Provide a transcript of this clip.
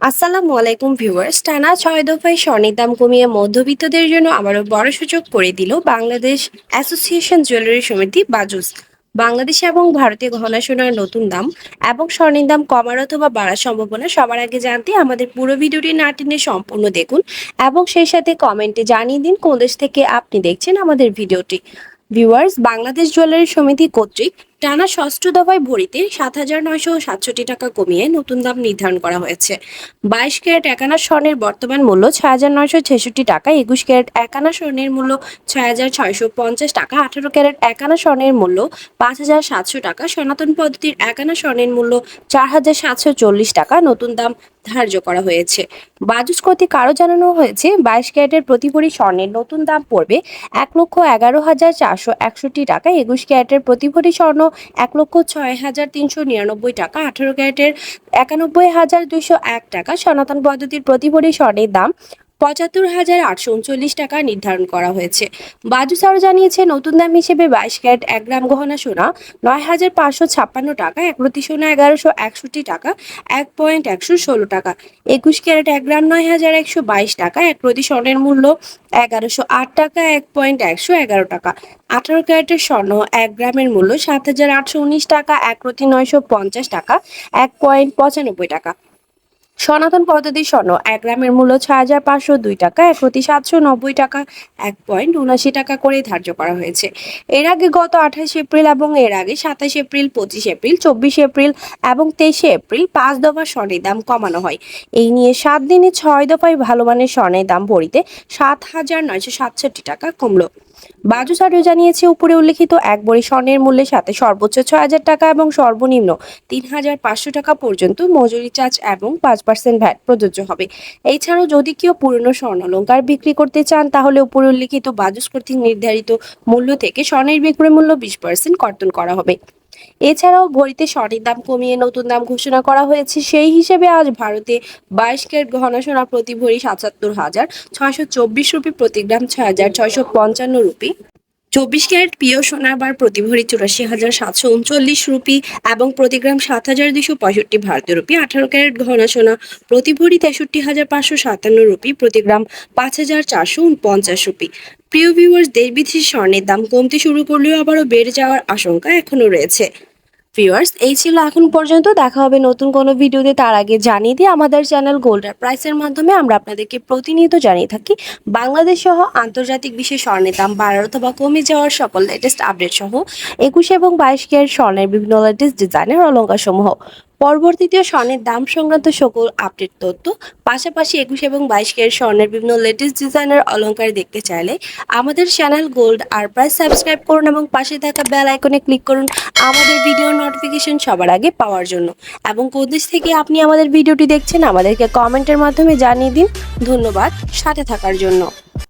আসসালামু আলাইকুম ভিউয়ার্স। টানা ছয় দফায় স্বর্ণের দাম কমিয়ে মধ্যবিত্তদের জন্য আবারও বড় সুযোগ করে দিল বাংলাদেশ অ্যাসোসিয়েশন জুয়েলারি সমিতি বাজুস। বাংলাদেশ এবং ভারতীয় গহনা সোনার নতুন দাম এবং স্বর্ণের দাম কমার অথবা বাড়ার সম্ভাবনা সবার আগে জানতে আমাদের পুরো ভিডিওটি না সম্পূর্ণ দেখুন এবং সেই সাথে কমেন্টে জানিয়ে দিন কোন দেশ থেকে আপনি দেখছেন আমাদের ভিডিওটি। ভিউয়ার্স, বাংলাদেশ জুয়েলারি সমিতি কর্তৃক টানা ষষ্ঠ দফায় ভরিতে সাত হাজার নয়শো সাতষট্টি টাকা কমিয়ে নতুন দাম নির্ধারণ করা হয়েছে। বাইশ ক্যারেট একানা স্বর্ণের বর্তমান মূল্য ছয় হাজার নয়শো ছেষট্টি টাকা, একুশ ক্যারেট একানা স্বর্ণের মূল্য ছয় হাজার ছয়শো পঞ্চাশ টাকা, আঠারো ক্যারেট একানা স্বর্ণের মূল্য পাঁচ হাজার সাতশো টাকা, সনাতন পদ্ধতির একানা স্বর্ণের মূল্য চার হাজার সাতশো চল্লিশ টাকা, নতুন দাম ধার্য করা হয়েছে। বাজুস কর্তৃক আরও জানানো হয়েছে? বাইশ ক্যারেটের প্রতি ভরি স্বর্ণের নতুন দাম পড়বে এক লক্ষ এগারো হাজার চারশো একষট্টি টাকা, একুশ ক্যারেটের প্রতি ভরি স্বর্ণ এক লক্ষ ছয় হাজার তিনশো নিরানব্বই টাকা, আঠারো ক্যারেটের একানব্বই হাজার দুইশো এক টাকা। সনাতন পদ্ধতির প্রতি স্বর্ণের দাম পঁচাত্তর হাজার আটশো উনচল্লিশ টাকা নির্ধারণ করা হয়েছে। বাজু আরও জানিয়েছে নতুন দাম হিসেবে বাইশ ক্যারেট এক গ্রাম গহনা সোনা, নয় হাজার পাঁচশো ছাপ্পান্ন টাকা, এক প্রতি সোনা এগারোশো একষট্টি টাকা, এক পয়েন্ট একশো ষোলো টাকা। একুশ ক্যারেট এক গ্রাম নয় হাজার একশো বাইশ টাকা, এক প্রতি স্বর্ণের মূল্য এগারোশো আট টাকা, এক পয়েন্ট একশো এগারো টাকা। আঠারো ক্যারেটের স্বর্ণ এক গ্রামের মূল্য সাত হাজার আটশো উনিশ টাকা, এক প্রতি নয়শো পঞ্চাশ টাকা, এক পয়েন্ট পঁচানব্বই টাকা। সনাতন পদ্ধতি স্বর্ণ। এক গ্রামের মূল্য ছয় হাজার পাঁচশো দুই টাকা, এক প্রতি সাতশো নব্বই টাকা, এক পয়েন্ট উনাশি টাকা করে ধার্য করা হয়েছে। এর আগে গত আঠাশ এপ্রিল এবং এর আগে সাতাশ এপ্রিল, পঁচিশ এপ্রিল, চব্বিশ এপ্রিল এবং তেইশে এপ্রিল পাঁচ দফা স্বর্ণের দাম কমানো হয়। এই নিয়ে সাত দিনে ছয় দফায় ভালো মানের স্বর্ণের দাম ভরিতে সাত হাজার নয়শো সাতষট্টি টাকা কমলো। বাজু সারিও জানিয়েছে, উপরে উল্লেখিত এক বড়ি স্বর্ণের মূল্যের সাথে সর্বোচ্চ ছয় হাজার টাকা এবং সর্বনিম্ন তিন হাজার পাঁচশো টাকা পর্যন্ত মজুরি চার্জ এবং পাঁচ পার্সেন্ট ভ্যাট প্রযোজ্য হবে। এছাড়াও যদি কেউ পুরনো স্বর্ণ অলঙ্কার বিক্রি করতে চান, তাহলে উপরে উল্লেখিত বাজুস কর্তৃক নির্ধারিত মূল্য থেকে স্বর্ণের বিক্রয় মূল্য বিশ পার্সেন্ট কর্তন করা হবে। এছাড়াও ভরিতে স্বর্ণের দাম কমিয়ে নতুন দাম ঘোষণা করা হয়েছে। সেই হিসেবে আজ ভারতে বাইশ ক্যারেট গহনা সোনা প্রতি ভরি সাতাত্তর হাজার ছয়শো চব্বিশ রুপি, প্রতি গ্রাম ছয় হাজার ছয়শো পঞ্চান্ন রুপি। চব্বিশ ক্যারেট পিও সোনার বার প্রতি ভরি চুরাশি হাজার সাতশো উনচল্লিশ রুপি এবং প্রতি গ্রাম সাত হাজার দুশো পঁয়ষট্টি ভারতীয় রুপি। আঠারো ক্যারেট ঘনা সোনা প্রতি ভরি তেষট্টি হাজার পাঁচশো সাতান্ন রুপি, প্রতি গ্রাম পাঁচ হাজার চারশো উনপঞ্চাশ রুপি। প্রিয় ভিউয়ার্স দেশ বিদেশি স্বর্ণের দাম কমতে শুরু করলেও আবারও বেড়ে যাওয়ার আশঙ্কা এখনও রয়েছে। ভিউয়ার্স এই ছিল এখন পর্যন্ত। দেখা হবে নতুন কোনো ভিডিওতে। তার আগে জানিয়ে দিয়ে আমাদের চ্যানেল গোল্ডার প্রাইসের মাধ্যমে আমরা আপনাদেরকে প্রতিনিয়ত জানিয়ে থাকি, বাংলাদেশ সহ আন্তর্জাতিক বিশ্বে স্বর্ণের দাম বাড়ার অথবা কমে যাওয়ার সকল লেটেস্ট আপডেট সহ। একুশ এবং বাইশ কেয়ার স্বর্ণের বিভিন্ন লেটেস্ট ডিজাইনের অলঙ্কার সমূহ পরবর্তীতে স্বর্ণের দাম সংক্রান্ত সকল আপডেট তথ্য, পাশাপাশি একুশ এবং বাইশ ক্যারেট স্বর্ণের বিভিন্ন লেটেস্ট ডিজাইনের অলংকার দেখতে চাইলে আমাদের চ্যানেল গোল্ড আর প্রাইস সাবস্ক্রাইব করুন এবং পাশে থাকা বেল আইকনে ক্লিক করুন আমাদের ভিডিও নোটিফিকেশন সবার আগে পাওয়ার জন্য। এবং কোদেশ থেকে আপনি আমাদের ভিডিওটি দেখছেন, আমাদেরকে কমেন্টের মাধ্যমে জানিয়ে দিন। ধন্যবাদ, সাথে থাকার জন্য।